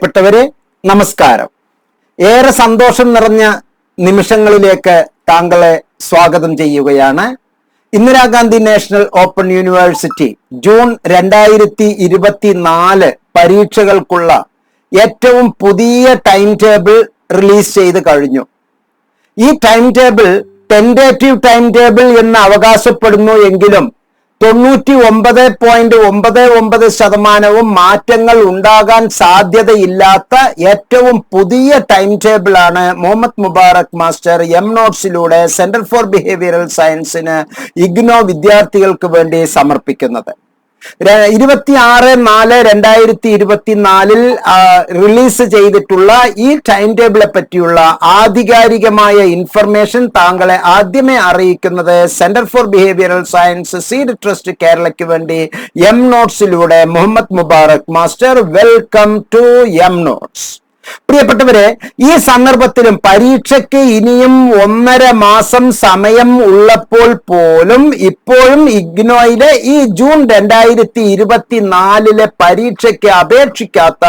പ്രിയപ്പെട്ടവരെ നമസ്കാരം. ഏറെ സന്തോഷം നിറഞ്ഞ നിമിഷങ്ങളിലേക്ക് താങ്കളെ സ്വാഗതം ചെയ്യുകയാണ്. Indira Gandhi national open university June രണ്ടായിരത്തി ഇരുപത്തിനാല് പരീക്ഷകൾക്കുള്ള ഏറ്റവും പുതിയ ടൈം ടേബിൾ റിലീസ് ചെയ്ത് കഴിഞ്ഞു. ഈ time table tentative time table എന്ന് അവകാശപ്പെടുന്നു എങ്കിലും തൊണ്ണൂറ്റി ഒമ്പത് പോയിന്റ് ഒമ്പത് ഒമ്പത് ശതമാനവും മാറ്റങ്ങൾ ഉണ്ടാകാൻ സാധ്യതയില്ലാത്ത ഏറ്റവും പുതിയ ടൈം ആണ് മുഹമ്മദ് മുബാറക് മാസ്റ്റർ എം നോട്ട്സിലൂടെ സെന്റർ ഫോർ ബിഹേവിയറൽ സയൻസിന് ഇഗ്നോ വിദ്യാർത്ഥികൾക്ക് വേണ്ടി സമർപ്പിക്കുന്നത്. ഇരുപത്തി ആറ് നാല് രണ്ടായിരത്തി ഇരുപത്തിനാലിൽ റിലീസ് ചെയ്തിട്ടുള്ള ഈ ടൈം ടേബിളെ പറ്റിയുള്ള ആധികാരികമായ ഇൻഫർമേഷൻ താങ്കളെ ആദ്യമേ അറിയിക്കുന്നത് centre for behavioural science seed trust കേരളയ്ക്ക് വേണ്ടി M നോട്ട്സിലൂടെ Muhammad Mubarak. Master welcome to M notes പ്രിയപ്പെട്ടവരെ ഈ സന്ദർഭത്തിലും പരീക്ഷയ്ക്ക് ഇനിയും ഒന്നര മാസം സമയം ഉള്ളപ്പോൾ പോലും ഇപ്പോഴും ഇഗ്നോയിലെ ഈ ജൂൺ രണ്ടായിരത്തി ഇരുപത്തിനാലിലെ പരീക്ഷയ്ക്ക് അപേക്ഷിക്കാത്ത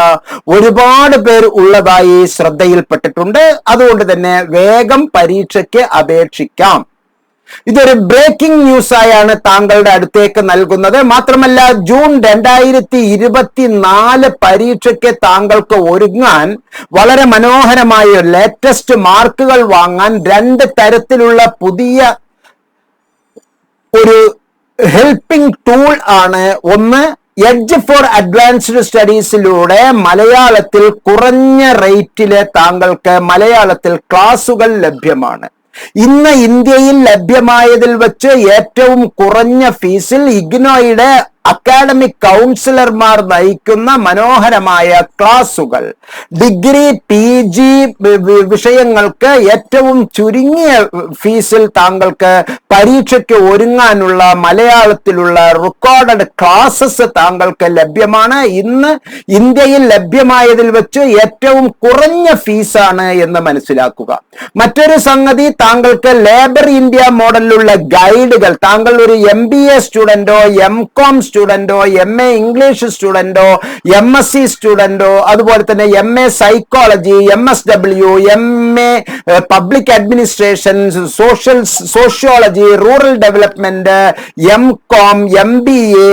ഒരുപാട് പേർ ഉള്ളതായി ശ്രദ്ധയിൽപ്പെട്ടിട്ടുണ്ട്. അതുകൊണ്ട് തന്നെ വേഗം പരീക്ഷയ്ക്ക് അപേക്ഷിക്കാം. ഇതൊരു ബ്രേക്കിംഗ് ന്യൂസായാണ് താങ്കളുടെ അടുത്തേക്ക് നൽകുന്നത്. മാത്രമല്ല ജൂൺ രണ്ടായിരത്തി ഇരുപത്തിനാല് പരീക്ഷയ്ക്ക് താങ്കൾക്ക് ഒരുങ്ങാൻ വളരെ മനോഹരമായ ലേറ്റസ്റ്റ് മാർക്കുകൾ വാങ്ങാൻ രണ്ട് തരത്തിലുള്ള പുതിയ ഒരു ഹെൽപ്പിംഗ് ടൂൾ ആണ്. ഒന്ന് എഡ്ജ് ഫോർ അഡ്വാൻസ്ഡ് സ്റ്റഡീസിലൂടെ മലയാളത്തിൽ കുറഞ്ഞ റേറ്റിൽ താങ്കൾക്ക് മലയാളത്തിൽ ക്ലാസുകൾ ലഭ്യമാണ്. ഇന്ന് ഇന്ത്യയിൽ ലഭ്യമായതിൽ വെച്ച് ഏറ്റവും കുറഞ്ഞ ഫീസിൽ ഇഗ്നോയുടെ അക്കാഡമിക് കൗൺസിലർമാർ നയിക്കുന്ന മനോഹരമായ ക്ലാസുകൾ. ഡിഗ്രി പി ജി വിഷയങ്ങൾക്ക് ഏറ്റവും ചുരുങ്ങിയ ഫീസിൽ താങ്കൾക്ക് പരീക്ഷയ്ക്ക് ഒരുങ്ങാനുള്ള മലയാളത്തിലുള്ള റെക്കോർഡഡ് ക്ലാസ്സസ് താങ്കൾക്ക് ലഭ്യമാണ്. ഇന്ന് ഇന്ത്യയിൽ ലഭ്യമായതിൽ വെച്ച് ഏറ്റവും കുറഞ്ഞ ഫീസാണ് എന്ന് മനസ്സിലാക്കുക. മറ്റൊരു സംഗതി താങ്കൾക്ക് ലേബർ ഇന്ത്യ മോഡലിലുള്ള ഗൈഡുകൾ താങ്കൾ ഒരു എം ബി എ സ്റ്റുഡന്റോ എം കോം സ്റ്റുഡന്റോ എം എ ഇംഗ്ലീഷ് സ്റ്റുഡന്റോ എം എസ് സി സ്റ്റുഡന്റോ അതുപോലെ തന്നെ M A psychology M S W M A public administration social sociology rural development M com M B A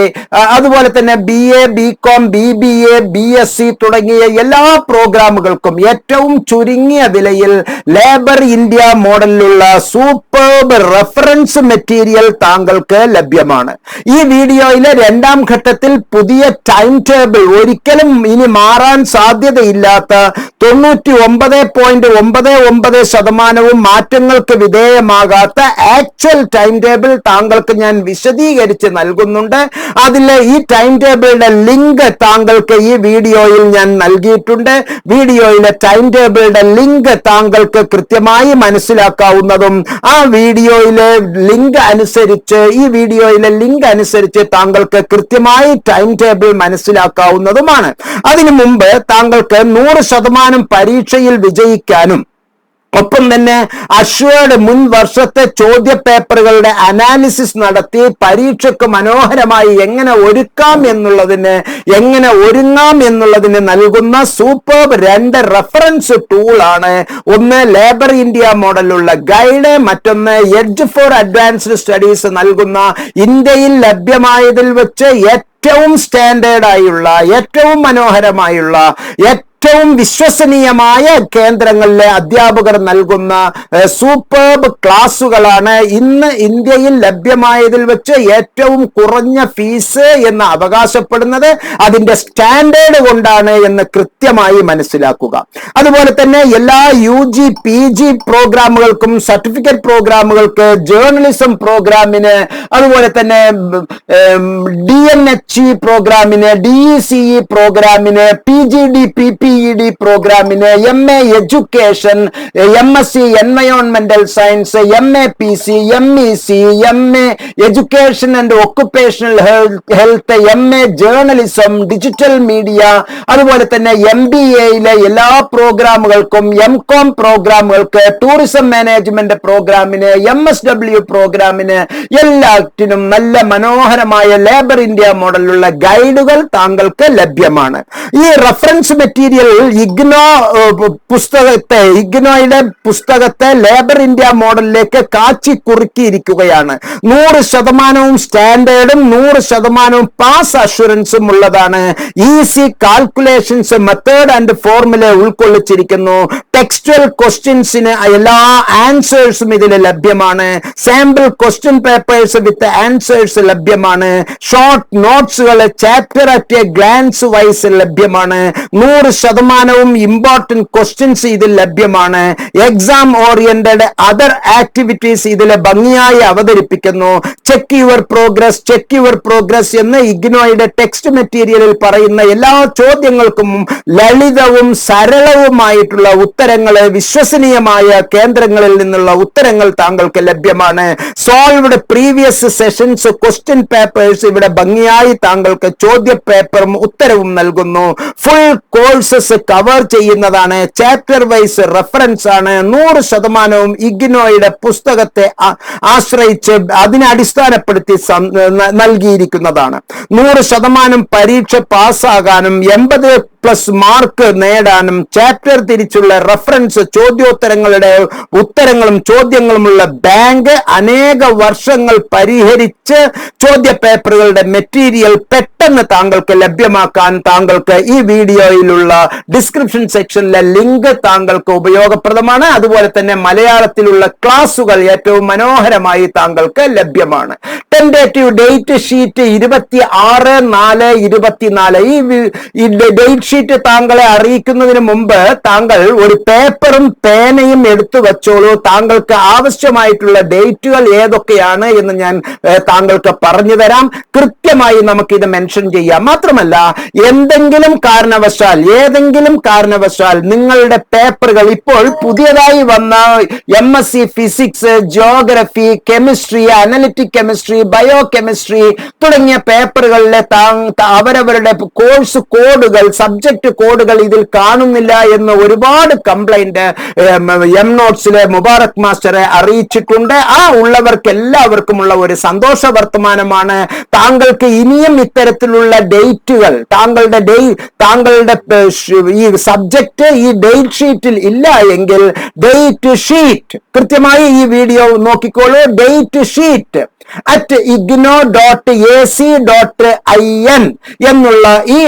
അതുപോലെ തന്നെ B A B com B B A B S C തുടങ്ങിയ എല്ലാ പ്രോഗ്രാമുകൾക്കും ഏറ്റവും ചുരുങ്ങിയ വിലയിൽ ലേബർ ഇന്ത്യ മോഡലിലുള്ള superb reference material താങ്കൾക്ക് ലഭ്യമാണ്. ഈ വീഡിയോയിലെ രണ്ടാം ഘട്ടത്തിൽ പുതിയ ടൈം ടേബിൾ ഒരിക്കലും ഇനി മാറാൻ സാധ്യതയില്ലാത്ത തൊണ്ണൂറ്റി ഒമ്പത് പോയിന്റ് ഒമ്പത് ഒമ്പത് ശതമാനവും മാറ്റങ്ങൾക്ക് വിധേയമാകാത്ത ആക്ച്വൽ ടൈം ടേബിൾ താങ്കൾക്ക് ഞാൻ വിശദീകരിച്ച് നൽകുന്നുണ്ട്. അതിലെ ഈ ടൈം ടേബിളുടെ ലിങ്ക് താങ്കൾക്ക് ഈ വീഡിയോയിൽ ഞാൻ നൽകിയിട്ടുണ്ട്. വീഡിയോയിലെ ടൈം ടേബിളുടെ ലിങ്ക് താങ്കൾക്ക് കൃത്യമായി മനസ്സിലാക്കാവുന്നതും ആ വീഡിയോയിലെ ലിങ്ക് അനുസരിച്ച് ഈ വീഡിയോയിലെ ലിങ്ക് അനുസരിച്ച് താങ്കൾക്ക് കൃത്യമായി ടൈം ടേബിൾ മനസ്സിലാക്കാവുന്നതുമാണ്. അതിനു മുമ്പ് താങ്കൾക്ക് നൂറ് ശതമാനം പരീക്ഷയിൽ വിജയിക്കാനും ഒപ്പം തന്നെ അശ്വയുടെ മുൻ വർഷത്തെ ചോദ്യ പേപ്പറുകളുടെ അനാലിസിസ് നടത്തി പരീക്ഷയ്ക്ക് മനോഹരമായി എങ്ങനെ ഒരുക്കാം എന്നുള്ളതിന് എങ്ങനെ ഒരുങ്ങാം എന്നുള്ളതിന് നൽകുന്ന സൂപ്പർ രണ്ട് റെഫറൻസ് ടൂൾ ആണ് ഒന്ന് ലേബർ ഇന്ത്യ മോഡലുള്ള ഗൈഡ് മറ്റൊന്ന് എഡ്ജ് ഫോർ അഡ്വാൻസ്ഡ് സ്റ്റഡീസ് നൽകുന്ന ഇന്ത്യയിൽ ലഭ്യമായതിൽ വെച്ച് ഏറ്റവും സ്റ്റാൻഡേർഡായുള്ള ഏറ്റവും മനോഹരമായുള്ള ഏറ്റവും വിശ്വസനീയമായ കേന്ദ്രങ്ങളിലെ അധ്യാപകർ നൽകുന്ന സൂപ്പർബ് ക്ലാസുകളാണ് ഇന്ന് ഇന്ത്യയിൽ ലഭ്യമായതിൽ വെച്ച് ഏറ്റവും കുറഞ്ഞ ഫീസ് എന്ന് അവകാശപ്പെടുന്നത് അതിന്റെ സ്റ്റാൻഡേർഡ് കൊണ്ടാണ് എന്ന് കൃത്യമായി മനസ്സിലാക്കുക. അതുപോലെ തന്നെ എല്ലാ യു ജി പി ജി പ്രോഗ്രാമുകൾക്കും സർട്ടിഫിക്കറ്റ് പ്രോഗ്രാമുകൾക്ക് ജേർണലിസം പ്രോഗ്രാമിന് അതുപോലെ തന്നെ ഡി എൻ എച്ച് ഇ പ്രോഗ്രാമിന് ഡി ഇ സി ഇ പ്രോഗ്രാമിന് P G D P P E D പ്രോഗ്രാമിന് M A education M S C എൻവയോൺമെന്റൽ science M A P C M E C M A education and occupational health M A journalism digital media അതുപോലെ തന്നെ M B എയിലെ എല്ലാ പ്രോഗ്രാമുകൾക്കും M com പ്രോഗ്രാമുകൾക്ക് tourism management പ്രോഗ്രാമിന് M S W പ്രോഗ്രാമിന് എല്ലാറ്റിനും നല്ല മനോഹരമായ ലേബർ ഇന്ത്യ മോഡലുള്ള ഗൈഡുകൾ താങ്കൾക്ക് ലഭ്യമാണ്. ഈ റഫറൻസ് മെറ്റീരിയൽ മെറ്റീരിയൽ ഇഗ്നോ പുസ്തകത്തെ ഇഗ്നോയുടെ പുസ്തകത്തെ ലേബർ ഇന്ത്യ മോഡലിലേക്ക് കാച്ചി കുറുക്കിയിരിക്കുകയാണ്. നൂറ് ശതമാനവും സ്റ്റാൻഡേർഡും നൂറ് ശതമാനവും പാസ് അഷുറൻസും ഉള്ളതാണ്. Easy calculations method and formula ഉൾക്കൊള്ളിച്ചിരിക്കുന്നു. Textual ക്വസ്റ്റ്യൻസിന് എല്ലാ ആൻസേഴ്സും ഇതിൽ ലഭ്യമാണ്. Sample question papers with answers ലഭ്യമാണ്. Short നോട്ട്സുകൾ chapter at a glance wise ലഭ്യമാണ്. നൂറ് ശതമാനവും ഇമ്പോർട്ടന്റ് ക്വസ്റ്റ്യൻസ് ഇതിൽ ലഭ്യമാണ്. എക്സാം ഓറിയന്റഡ് അതർ ആക്ടിവിറ്റീസ് ഇതിലെ ഭംഗിയായി അവതരിപ്പിക്കുന്നു. Check your progress check your progress എന്ന് ഇഗ്നോയുടെ ടെക്സ്റ്റ് മെറ്റീരിയലിൽ പറയുന്ന എല്ലാ ചോദ്യങ്ങൾക്കും ലളിതവും സരളവുമായിട്ടുള്ള ഉത്തരങ്ങൾ വിശ്വസനീയമായ കേന്ദ്രങ്ങളിൽ നിന്നുള്ള ഉത്തരങ്ങൾ താങ്കൾക്ക് ലഭ്യമാണ്. Solved previous sessions question papers ഇവിടെ ഭംഗിയായി താങ്കൾക്ക് ചോദ്യ പേപ്പറും ഉത്തരവും നൽകുന്നു. ഫുൾ കോഴ്സസ് കവർ ചെയ്യുന്നതാണ്. ചാപ്റ്റർ വൈസ് റെഫറൻസ് ആണ്. നൂറ് ശതമാനവും ഇഗ്നോയുടെ പുസ്തകത്തെ ആശ്രയിച്ച് അതിനെ അടിസ്ഥാനപ്പെടുത്തി നൽകിയിരിക്കുന്നതാണ്. നൂറ് ശതമാനം പരീക്ഷ പാസ്സാകാനും എൺപത് പ്ലസ് മാർക്ക് നേടാനും ചാപ്റ്റർ തിരിച്ചുള്ള റഫറൻസ് ചോദ്യോത്തരങ്ങളുടെ ഉത്തരങ്ങളും ചോദ്യങ്ങളുമുള്ള ബാങ്ക് അനേക വർഷങ്ങൾ പരിഹരിച്ച് ചോദ്യ പേപ്പറുകളുടെ മെറ്റീരിയൽ പെട്ടെന്ന് താങ്കൾക്ക് ലഭ്യമാക്കാൻ താങ്കൾക്ക് ഈ വീഡിയോയിലുള്ള ഡിസ്ക്രിപ്ഷൻ സെക്ഷനിലെ ലിങ്ക് താങ്കൾക്ക് ഉപയോഗപ്രദമാണ്. അതുപോലെ തന്നെ മലയാളത്തിലുള്ള ക്ലാസുകൾ ഏറ്റവും മനോഹരമായി താങ്കൾക്ക് ലഭ്യമാണ്. ടെൻഡേറ്റീവ് ഡേറ്റ് ഷീറ്റ് ഇരുപത്തി ആറ് നാല് ഇരുപത്തിനാല്. ഈ ഡേറ്റ് ഷീറ്റ് താങ്കളെ അറിയിക്കുന്നതിന് മുമ്പ് താങ്കൾ ഒരു പേപ്പറും പേനയും എടുത്തു വെച്ചോളൂ. താങ്കൾക്ക് ആവശ്യമായിട്ടുള്ള ഡേറ്റുകൾ ഏതൊക്കെയാണ് എന്ന് ഞാൻ താങ്കൾക്ക് പറഞ്ഞു തരാം. കൃത്യമായി നമുക്ക് ഇത് മെൻഷൻ ചെയ്യാം. മാത്രമല്ല എന്തെങ്കിലും കാരണവശാൽ ഏതെങ്കിലും കാരണവശാൽ നിങ്ങളുടെ പേപ്പറുകൾ ഇപ്പോൾ പുതിയതായി വന്ന M S C physics geography chemistry analytic chemistry bio chemistry തുടങ്ങിയ പേപ്പറുകളിലെ അവരവരുടെ കോഴ്സ് കോഡുകൾ സബ്ജക്ട് കോഡുകൾ ഇതിൽ കാണുന്നില്ല എന്ന് ഒരുപാട് കംപ്ലൈന്റ് എം നോട്ട്സിലെ മുബാറക് മാസ്റ്ററെ അറിയിച്ചിട്ടുണ്ട്. ആ ഉള്ളവർക്ക് എല്ലാവർക്കുമുള്ള ഒരു സന്തോഷ വർത്തമാനമാണ് താങ്കൾക്ക് ഇനിയും ഇത്തരത്തിലുള്ള ഡേറ്റുകൾ താങ്കളുടെ ഡേ താങ്കളുടെ ഈ സബ്ജക്ട് ഈ ഡേറ്റ് ഷീറ്റിൽ ഇല്ല എങ്കിൽ ഡേറ്റ് ഷീറ്റ് കൃത്യമായി ഈ വീഡിയോ നോക്കിക്കോളൂ. Date sheet at IGNOU dot A C dot I N എന്നുള്ള ഈ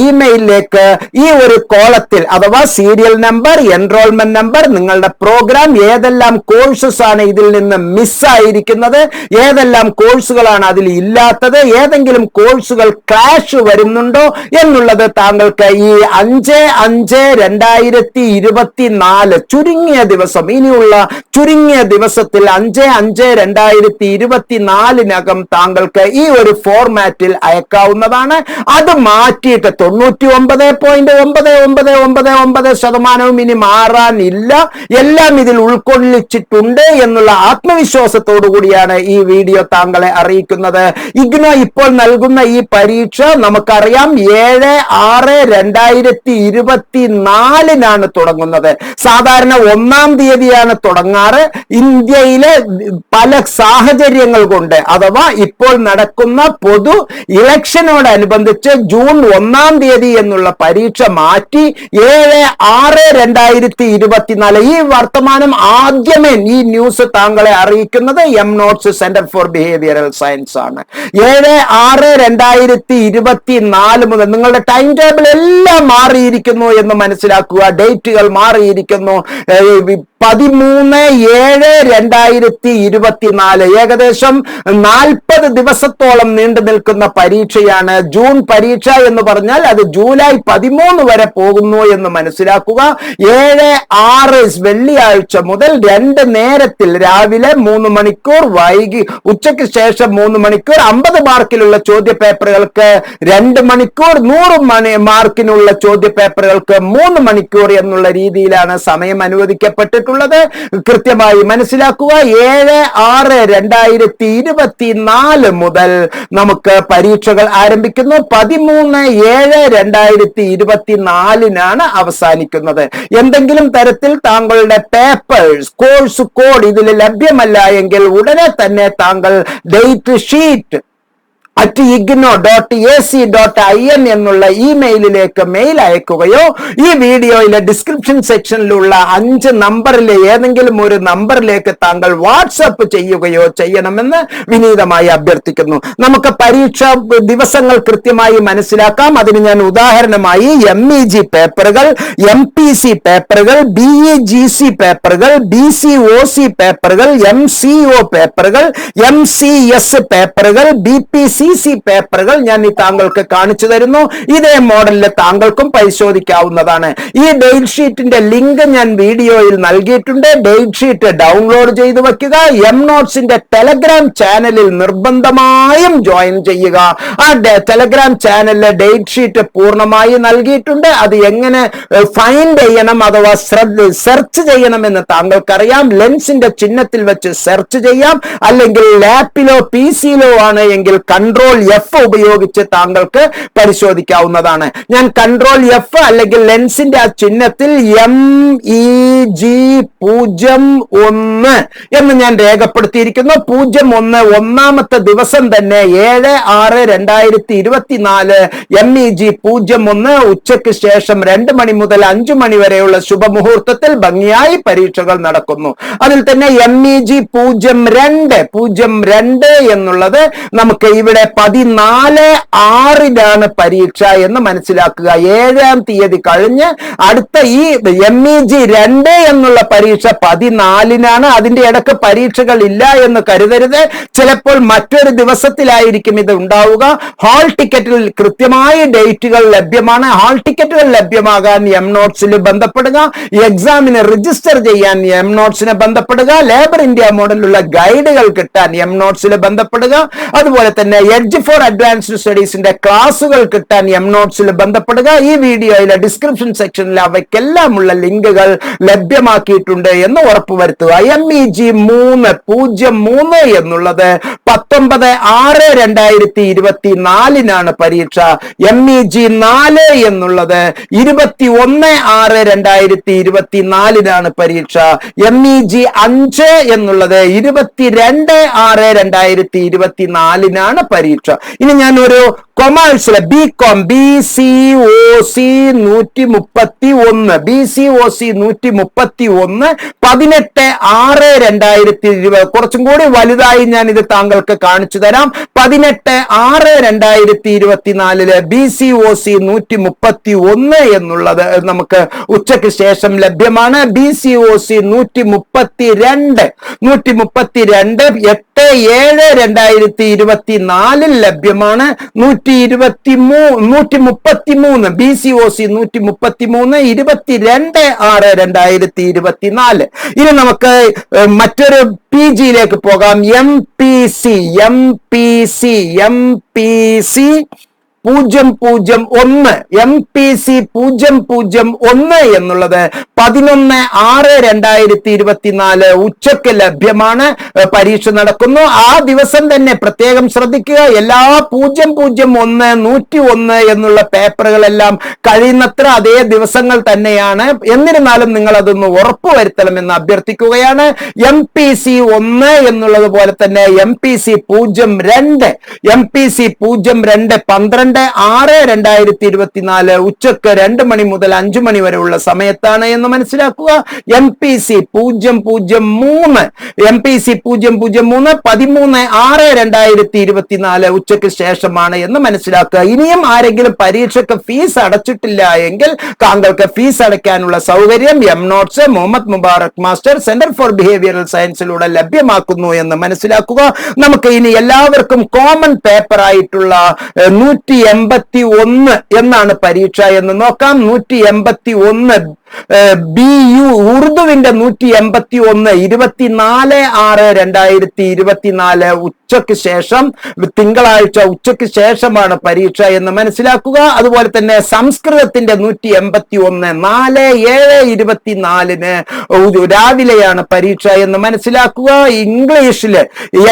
ഇമെയിലിലേക്ക് ഈ ഒരു കോളത്തിൽ അഥവാ സീരിയൽ നമ്പർ എൻറോൾമെന്റ് നമ്പർ നിങ്ങളുടെ പ്രോഗ്രാം ഏതെല്ലാം കോഴ്സസ് ആണ് ഇതിൽ നിന്ന് മിസ്സായിരിക്കുന്നത് ഏതെല്ലാം കോഴ്സുകളാണ് അതിൽ ഇല്ലാത്തത് ഏതെങ്കിലും കോഴ്സുകൾ ക്രാഷ് വരുന്നുണ്ടോ എന്നുള്ളത് താങ്കൾക്ക് ഈ അഞ്ച് അഞ്ച് രണ്ടായിരത്തി ഇരുപത്തിനാല് ചുരുങ്ങിയ ദിവസം ഇനിയുള്ള ചുരുങ്ങിയ ദിവസത്തിൽ അഞ്ച് അഞ്ച് രണ്ടായിരത്തി ഇരുപത്തിനാലിനകം താങ്കൾക്ക് ഈ ഒരു ഫോർമാറ്റിൽ അയക്കാവുന്നതാണ്. അത് മാറ്റിയിട്ട് തൊണ്ണൂറ്റി ഒമ്പത് പോയിന്റ് ഒമ്പത് ഒമ്പത് ഒമ്പത് ഒമ്പത് ശതമാനവും ഇനി മാറാനില്ല. എല്ലാം ഇതിൽ ഉൾക്കൊള്ളിച്ചിട്ടുണ്ട് എന്നുള്ള ആത്മവിശ്വാസത്തോടു കൂടിയാണ് ഈ വീഡിയോ താങ്കളെ അറിയിക്കുന്നത്. ഇഗ്നോ ഇപ്പോൾ നൽകുന്ന ഈ പരീക്ഷ നമുക്കറിയാം. ഏഴ് ആറ് രണ്ടായിരത്തി ഇരുപത്തി നാലിനാണ് തുടങ്ങുന്നത്. സാധാരണ ഒന്നാം തീയതിയാണ് തുടങ്ങാറ്. ഇന്ത്യയിലെ പല സാഹചര്യങ്ങൾ കൊണ്ട് അഥവാ ഇപ്പോൾ നടക്കുന്ന പൊതു ഇലക്ഷനോടനുബന്ധിച്ച് ജൂൺ ഒന്നാം തീയതി എന്നുള്ള പരീക്ഷ മാറ്റി ഏഴ് ആറ് രണ്ടായിരത്തി ഇരുപത്തിനാല്. ഈ വർത്തമാനം ആദ്യമേ ഈ ന്യൂസ് താങ്കളെ അറിയിക്കുന്നത് M notes centre for behavioural science ആണ്. ഏഴ് ആറ് രണ്ടായിരത്തി ഇരുപത്തി നാല് മുതൽ നിങ്ങളുടെ ടൈം ടേബിൾ എല്ലാം മാറിയിരിക്കുന്നു എന്ന് മനസ്സിലാക്കുക. ഡേറ്റുകൾ മാറിയിരിക്കുന്നു. പതിമൂന്ന് ഏഴ് രണ്ടായിരത്തി ഇരുപത്തിനാല്. ഏകദേശം നാൽപ്പത് ദിവസത്തോളം നീണ്ടു നിൽക്കുന്ന പരീക്ഷയാണ്. ജൂൺ പരീക്ഷ എന്ന് പറഞ്ഞാൽ അത് ജൂലൈ പതിമൂന്ന് വരെ പോകുന്നു എന്ന് മനസ്സിലാക്കുക. ഏഴ് ആറ് വെള്ളിയാഴ്ച മുതൽ രണ്ട് നേരത്തിൽ രാവിലെ മൂന്ന് മണിക്കൂർ വൈകി ഉച്ചയ്ക്ക് ശേഷം മൂന്ന് മണിക്കൂർ അമ്പത് മാർക്കിലുള്ള ചോദ്യ പേപ്പറുകൾക്ക് രണ്ട് മണിക്കൂർ നൂറ് മണി മാർക്കിനുള്ള ചോദ്യ പേപ്പറുകൾക്ക് മൂന്ന് മണിക്കൂർ എന്നുള്ള രീതിയിലാണ് സമയം അനുവദിക്കപ്പെട്ടിട്ടുള്ളത്. കൃത്യമായി മനസ്സിലാക്കുക. ഏഴ് ആറ് രണ്ടായിരത്തി ഇരുപത്തിനാല് മുതൽ നമുക്ക് പരീക്ഷകൾ ആരംഭിക്കുന്നു. പതിമൂന്ന് ഏഴ് രണ്ടായിരത്തി ഇരുപത്തിനാലിനാണ് അവസാനിക്കുന്നത്. എന്തെങ്കിലും തരത്തിൽ താങ്കളുടെ പേപ്പേഴ്സ് കോഴ്സ് കോഡ് ഇതിൽ ലഭ്യമല്ല എങ്കിൽ ഉടനെ തന്നെ താങ്കൾ date sheet at IGNOU dot A C dot I N എന്നുള്ള ഇമെയിലിലേക്ക് മെയിൽ അയക്കുകയോ ഈ വീഡിയോയിലെ ഡിസ്ക്രിപ്ഷൻ സെക്ഷനിലുള്ള അഞ്ച് നമ്പറിലെ ഏതെങ്കിലും ഒരു നമ്പറിലേക്ക് താങ്കൾ വാട്സപ്പ് ചെയ്യുകയോ ചെയ്യണമെന്ന് വിനീതമായി അഭ്യർത്ഥിക്കുന്നു. നമുക്ക് പരീക്ഷ ദിവസങ്ങൾ കൃത്യമായി മനസ്സിലാക്കാം. അതിന് ഞാൻ ഉദാഹരണമായി എം ഇ ജി പേപ്പറുകൾ എം പി സി പേപ്പറുകൾ ബി ഇ ജി സി പേപ്പറുകൾ ബി സി ഒ സി പേപ്പറുകൾ എം സി ഒ പേപ്പറുകൾ എം സി എസ് പേപ്പറുകൾ ബി പി സി സി പേപ്പറുകൾ ഞാൻ ഈ താങ്കൾക്ക് കാണിച്ചു തരുന്നു. ഇതേ മോഡലിൽ താങ്കൾക്കും പരിശോധിക്കാവുന്നതാണ്. ഈ ഡേറ്റ് ഷീറ്റിന്റെ ലിങ്ക് ഞാൻ വീഡിയോയിൽ നൽകിയിട്ടുണ്ട്. ഡേറ്റ് ഷീറ്റ് ഡൗൺലോഡ് ചെയ്ത് വെക്കുക എം നോട്ട്സിന്റെ ടെലഗ്രാം ചാനലിൽ നിർബന്ധമായും ജോയിൻ ചെയ്യുക. ആ ടെലഗ്രാം ചാനലിലെ ഡേറ്റ് ഷീറ്റ് പൂർണമായി നൽകിയിട്ടുണ്ട്. അത് എങ്ങനെ ഫൈൻഡ് ചെയ്യണം അഥവാ സെർച്ച് ചെയ്യണമെന്ന് താങ്കൾക്കറിയാം. ലെൻസിന്റെ ചിഹ്നത്തിൽ വെച്ച് സെർച്ച് ചെയ്യാം. അല്ലെങ്കിൽ ലാപ്പിലോ പി സിയിലോ ആണ് എങ്കിൽ കൺട്രോൾ എഫ് ഉപയോഗിച്ച് താങ്കൾക്ക് പരിശോധിക്കാവുന്നതാണ്. ഞാൻ കൺട്രോൾ എഫ് അല്ലെങ്കിൽ ലെൻസിന്റെ ആ ചിഹ്നത്തിൽ എം ഇ ജി പൂജ്യം ഒന്ന് എന്ന് ഞാൻ രേഖപ്പെടുത്തിയിരിക്കുന്നു. പൂജ്യം ഒന്ന് ഒന്നാമത്തെ ദിവസം തന്നെ ഏഴ് ആറ് രണ്ടായിരത്തി ഇരുപത്തിനാല് എം ഇ ജി പൂജ്യം ഒന്ന് ഉച്ചയ്ക്ക് ശേഷം രണ്ട് മണി മുതൽ അഞ്ചു മണി വരെയുള്ള ശുഭമുഹൂർത്തത്തിൽ ഭംഗിയായി പരീക്ഷകൾ നടക്കുന്നു. അതിൽ തന്നെ എം ഇ ജി പൂജ്യം രണ്ട് പൂജ്യം രണ്ട് എന്നുള്ളത് നമുക്ക് ഇവിടെ പതിനാല് ആറിനാണ് പരീക്ഷ എന്ന് മനസ്സിലാക്കുക. ഏഴാം തീയതി കഴിഞ്ഞ് അടുത്ത ഈ എം ഇ ജി രണ്ട് എന്നുള്ള പരീക്ഷ പതിനാലിനാണ്. അതിന്റെ ഇടയ്ക്ക് പരീക്ഷകൾ ഇല്ല എന്ന് കരുതരുത്. ചിലപ്പോൾ മറ്റൊരു ദിവസത്തിലായിരിക്കും ഇത് ഉണ്ടാവുക. ഹാൾ ടിക്കറ്റിൽ കൃത്യമായ ഡേറ്റുകൾ ലഭ്യമാണ്. ഹാൾ ടിക്കറ്റുകൾ ലഭ്യമാകാൻ എം നോട്ട്സിൽ ബന്ധപ്പെടുക. എക്സാമിന് രജിസ്റ്റർ ചെയ്യാൻ എം നോട്ട്സിനെ ബന്ധപ്പെടുക. ലേബർ ഇന്ത്യ മോഡലുള്ള ഗൈഡുകൾ കിട്ടാൻ എം നോട്ട്സിൽ ബന്ധപ്പെടുക. അതുപോലെ തന്നെ എഡ്ജ് ഫോർ അഡ്വാൻസ്ഡ് സ്റ്റഡീസിന്റെ ക്ലാസുകൾ കിട്ടാൻ എം നോട്ട്സിൽ ബന്ധപ്പെടുക. ഈ വീഡിയോയിലെ ഡിസ്ക്രിപ്ഷൻ സെക്ഷനിൽ അവയ്ക്കെല്ലാമുള്ള ലിങ്കുകൾ ലഭ്യമാക്കിയിട്ടുണ്ട് എന്ന് ഉറപ്പുവരുത്തുക. എം ഇ ജി മൂന്ന് പൂജ്യം മൂന്ന് എന്നുള്ളത് പത്തൊമ്പത് ആറ് രണ്ടായിരത്തി ഇരുപത്തി നാലിനാണ് പരീക്ഷ. എം ഇ ജി നാല് എന്നുള്ളത് ഇരുപത്തി ഒന്ന് ആറ് രണ്ടായിരത്തി ഇരുപത്തി നാലിനാണ് പരീക്ഷ. എം ഇ ജി അഞ്ച് എന്നുള്ളത് ഇരുപത്തിരണ്ട് ആറ് രണ്ടായിരത്തി ഇരുപത്തി നാലിനാണ് പരീക്ഷ. ഇനി ഞാൻ ഒരു കൊമേഴ്സിലെ B com B C O C നൂറ്റി മുപ്പത്തി ഒന്ന് ബി സി ഒ സി നൂറ്റി മുപ്പത്തി ഒന്ന് പതിനെട്ട് ആറ് രണ്ടായിരത്തി ഇരുപത് കുറച്ചും കൂടി വലുതായി ഞാൻ ഇത് താങ്കൾക്ക് കാണിച്ചു തരാം. പതിനെട്ട് ആറ് രണ്ടായിരത്തി ഇരുപത്തിനാലിൽ ബി സി ഒ സി നൂറ്റി മുപ്പത്തി ഒന്ന് എന്നുള്ളത് നമുക്ക് ഉച്ചയ്ക്ക് ശേഷം ലഭ്യമാണ്. ബി സി ഒ സി നൂറ്റി മുപ്പത്തി രണ്ട് നൂറ്റി മുപ്പത്തി രണ്ട് എട്ട് ഏഴ് രണ്ടായിരത്തി ഇരുപത്തി നാലിൽ ലഭ്യമാണ് നൂറ്റി ഇരുപത്തി മൂ നൂറ്റി മുപ്പത്തി മൂന്ന് ബി സി ഒ സി നൂറ്റി മുപ്പത്തി മൂന്ന് ഇരുപത്തി രണ്ട് ആറ് രണ്ടായിരത്തി ഇരുപത്തിനാല് ഇനി നമുക്ക് മറ്റൊരു പി ജിയിലേക്ക് പോകാം. M P C M P C M P C പൂജ്യം പൂജ്യം ഒന്ന് എം പി സി പൂജ്യം പൂജ്യം ഒന്ന് എന്നുള്ളത് പതിനൊന്ന് ആറ് രണ്ടായിരത്തി ഇരുപത്തിനാല് ഉച്ചയ്ക്ക് ലഭ്യമാണ്. പരീക്ഷ നടക്കുന്നു. ആ ദിവസം തന്നെ പ്രത്യേകം ശ്രദ്ധിക്കുക. എല്ലാ പൂജ്യം പൂജ്യം ഒന്ന് നൂറ്റി ഒന്ന് എന്നുള്ള പേപ്പറുകളെല്ലാം കഴിയുന്നത്ര അതേ ദിവസങ്ങൾ തന്നെയാണ്. എന്നിരുന്നാലും നിങ്ങൾ അതൊന്ന് ഉറപ്പുവരുത്തണമെന്ന് അഭ്യർത്ഥിക്കുകയാണ്. എം പി സി ഒന്ന് എന്നുള്ളത് പോലെ തന്നെ എം പി സി പൂജ്യം രണ്ട് എം പി സി പൂജ്യം രണ്ട് പന്ത്രണ്ട് ആറ് രണ്ടായിരത്തി ഇരുപത്തിനാല് ഉച്ചയ്ക്ക് രണ്ട് മണി മുതൽ അഞ്ചു മണി വരെയുള്ള സമയത്താണ് എന്ന് മനസ്സിലാക്കുക. എം പി സി പൂജ്യം പൂജ്യം മൂന്ന്. എം പി സി പൂജ്യം പൂജ്യം മൂന്ന് പതിമൂന്ന് ആറ് രണ്ടായിരത്തി ഇരുപത്തിനാല് ഉച്ചയ്ക്ക് ശേഷമാണ് എന്ന് മനസ്സിലാക്കുക. ഇനിയും ആരെങ്കിലും പരീക്ഷയ്ക്ക് ഫീസ് അടച്ചിട്ടില്ല എങ്കിൽ താങ്കൾക്ക് ഫീസ് അടയ്ക്കാനുള്ള സൗകര്യം M notes Muhammad Mubarak master centre for behavioural സയൻസിലൂടെ ലഭ്യമാക്കുന്നു എന്ന് മനസ്സിലാക്കുക. നമുക്ക് ഇനി എല്ലാവർക്കും കോമൺ പേപ്പർ ആയിട്ടുള്ള നൂറ്റി എൺപത്തി ഒന്ന് എന്നാണ് പരീക്ഷ എന്ന്. നോക്കാം നൂറ്റി എൺപത്തി ഒന്ന് ബി യു ഉറുദുവിന്റെ നൂറ്റി എൺപത്തി ഒന്ന് ഇരുപത്തിനാല് ആറ് രണ്ടായിരത്തി ഇരുപത്തിനാല് ഉച്ചയ്ക്ക് ശേഷം തിങ്കളാഴ്ച ഉച്ചയ്ക്ക് ശേഷമാണ് പരീക്ഷ എന്ന് മനസ്സിലാക്കുക. അതുപോലെ തന്നെ സംസ്കൃതത്തിന്റെ നൂറ്റി എൺപത്തി ഒന്ന് നാല് ഏഴ് ഇരുപത്തിനാലിന് രാവിലെയാണ് പരീക്ഷ എന്ന് മനസ്സിലാക്കുക. ഇംഗ്ലീഷിൽ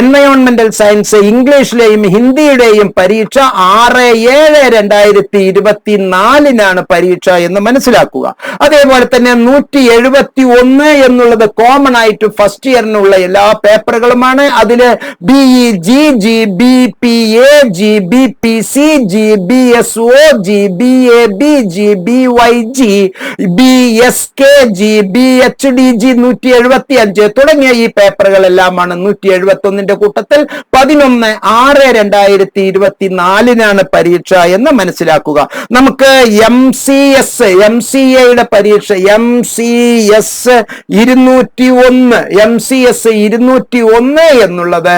എൻവയോൺമെന്റൽ സയൻസ് ഇംഗ്ലീഷിലെയും ഹിന്ദിയുടെയും പരീക്ഷ ആറ് ഏഴ് രണ്ടായിരത്തി ഇരുപത്തിനാലിനാണ് പരീക്ഷ എന്ന് മനസ്സിലാക്കുക. അതേപോലെ അതേപോലെ തന്നെ നൂറ്റി എഴുപത്തി ഒന്ന് എന്നുള്ളത് കോമൺ ആയിട്ട് ഫസ്റ്റ് ഇയറിനുള്ള എല്ലാ പേപ്പറുകളുമാണ് അതിൽ B E G G B P A G B P C G B S O G B A B G B Y G B S K G B H D G നൂറ്റി എഴുപത്തി അഞ്ച് തുടങ്ങിയ ഈ പേപ്പറുകളെല്ലാമാണ് നൂറ്റി എഴുപത്തി ഒന്നിന്റെ കൂട്ടത്തിൽ പതിനൊന്ന് ആറ് രണ്ടായിരത്തി ഇരുപത്തി നാലിനാണ് പരീക്ഷ എന്ന് മനസ്സിലാക്കുക. നമുക്ക് M C S M C എയുടെ പരീക്ഷ എം സി എസ് ഇരുന്നൂറ്റി ഒന്ന് എം സി എസ് ഇരുന്നൂറ്റി ഒന്ന് എന്നുള്ളത്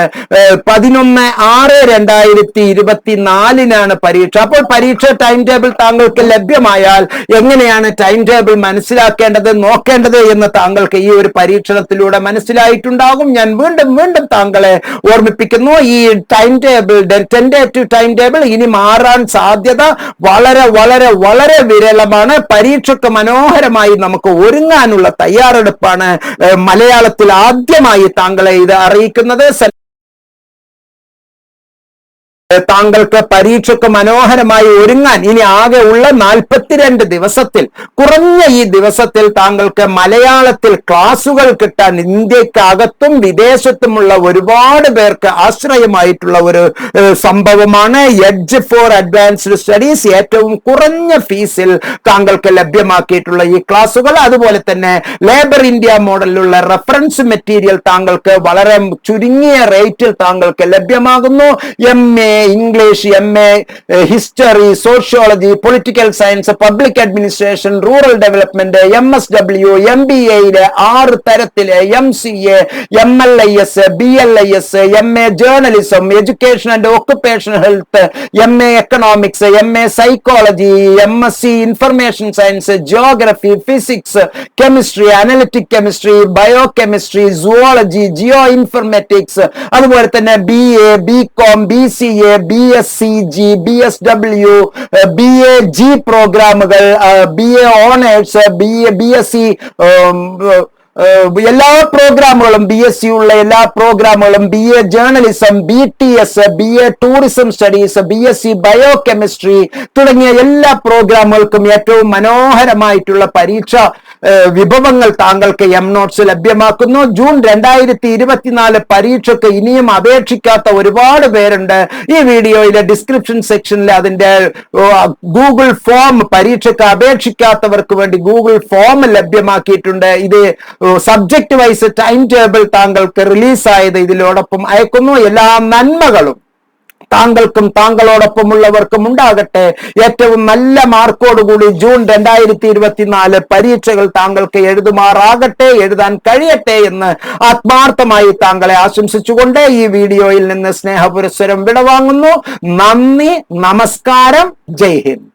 പതിനൊന്ന് ആറ് രണ്ടായിരത്തി ഇരുപത്തിനാലിനാണ് പരീക്ഷ. അപ്പോൾ പരീക്ഷ ടൈം ടേബിൾ താങ്കൾക്ക് ലഭ്യമായാൽ എങ്ങനെയാണ് ടൈം ടേബിൾ മനസ്സിലാക്കേണ്ടത് നോക്കേണ്ടത് എന്ന് താങ്കൾക്ക് ഈ ഒരു പരീക്ഷണത്തിലൂടെ മനസ്സിലായിട്ടുണ്ടാകും. ഞാൻ വീണ്ടും വീണ്ടും താങ്കളെ ഓർമ്മിപ്പിക്കുന്നു ഈ time table tentative time table ഇനി മാറാൻ സാധ്യത വളരെ വളരെ വളരെ വിരളമാണ്. പരീക്ഷയ്ക്ക് മനോഹരമായി നമുക്ക് ഒരുങ്ങാനുള്ള തയ്യാറെടുപ്പാണ് മലയാളത്തിൽ ആദ്യമായി താങ്കളെ ഇത് അറിയിക്കുന്നത്. താങ്കൾക്ക് പരീക്ഷയ്ക്ക് മനോഹരമായി ഒരുങ്ങാൻ ഇനി ആകെ ഉള്ള നാൽപ്പത്തിരണ്ട് ദിവസത്തിൽ കുറഞ്ഞ ഈ ദിവസത്തിൽ താങ്കൾക്ക് മലയാളത്തിൽ ക്ലാസുകൾ കിട്ടാൻ ഇന്ത്യക്കകത്തും വിദേശത്തുമുള്ള ഒരുപാട് പേർക്ക് ആശ്രയമായിട്ടുള്ള ഒരു സംഭവമാണ് എഡ്ജ് ഫോർ അഡ്വാൻസ്ഡ് സ്റ്റഡീസ് ഏറ്റവും കുറഞ്ഞ ഫീസിൽ താങ്കൾക്ക് ലഭ്യമാക്കിയിട്ടുള്ള ഈ ക്ലാസുകൾ. അതുപോലെ തന്നെ ലേബർ ഇന്ത്യ മോഡലിലുള്ള റെഫറൻസ് മെറ്റീരിയൽ താങ്കൾക്ക് വളരെ ചുരുങ്ങിയ റേറ്റിൽ താങ്കൾക്ക് ലഭ്യമാകുന്നു. M A English M A history sociology political science public administration rural development M S W M B എയിലെ ആറ് തരത്തിലെ M C A M L I S B L I S M A journalism education and occupation health M A economics M A psychology M S C information science geography physics chemistry analytic chemistry bio chemistry zoology geo informatics അതുപോലെ തന്നെ B A B com B C A B S C G B S W B A G പ്രോഗ്രാമുകൾ B A honours B A B S C എല്ലാ പ്രോഗ്രാമുകളും B S C ഉള്ള എല്ലാ പ്രോഗ്രാമുകളും B A journalism B T S B A tourism studies B S C bio chemistry തുടങ്ങിയ എല്ലാ പ്രോഗ്രാമുകൾക്കും ഏറ്റവും മനോഹരമായിട്ടുള്ള പരീക്ഷ വിഭവങ്ങൾ താങ്കൾക്ക് എം നോട്ട്സ് ലഭ്യമാക്കുന്നു. ജൂൺ രണ്ടായിരത്തി ഇരുപത്തിനാല് പരീക്ഷയ്ക്ക് ഇനിയും അപേക്ഷിക്കാത്ത ഒരുപാട് പേരുണ്ട്. ഈ വീഡിയോയിലെ ഡിസ്ക്രിപ്ഷൻ സെക്ഷനിൽ അതിന്റെ ഗൂഗിൾ ഫോം പരീക്ഷയ്ക്ക് അപേക്ഷിക്കാത്തവർക്ക് വേണ്ടി ഗൂഗിൾ ഫോം ലഭ്യമാക്കിയിട്ടുണ്ട്. ഇത് സബ്ജക്ട് വൈസ് ടൈം ടേബിൾ താങ്കൾക്ക് റിലീസായത് ഇതിലോടൊപ്പം അയക്കുന്നു. എല്ലാ നന്മകളും. താങ്കൾക്കും താങ്കളോടൊപ്പമുള്ളവർക്കും ഉണ്ടാകട്ടെ. ഏറ്റവും നല്ല മാർക്കോടുകൂടി ജൂൺ രണ്ടായിരത്തി ഇരുപത്തിനാല് പരീക്ഷകൾ താങ്കൾക്ക് എഴുതുമാറാകട്ടെ എഴുതാൻ കഴിയട്ടെ എന്ന് ആത്മാർത്ഥമായി താങ്കളെ ആശംസിച്ചുകൊണ്ട് ഈ വീഡിയോയിൽ നിന്ന് സ്നേഹപുരസ്വരം വിടവാങ്ങുന്നു. നന്ദി നമസ്കാരം. ജയ് ഹിന്ദ്.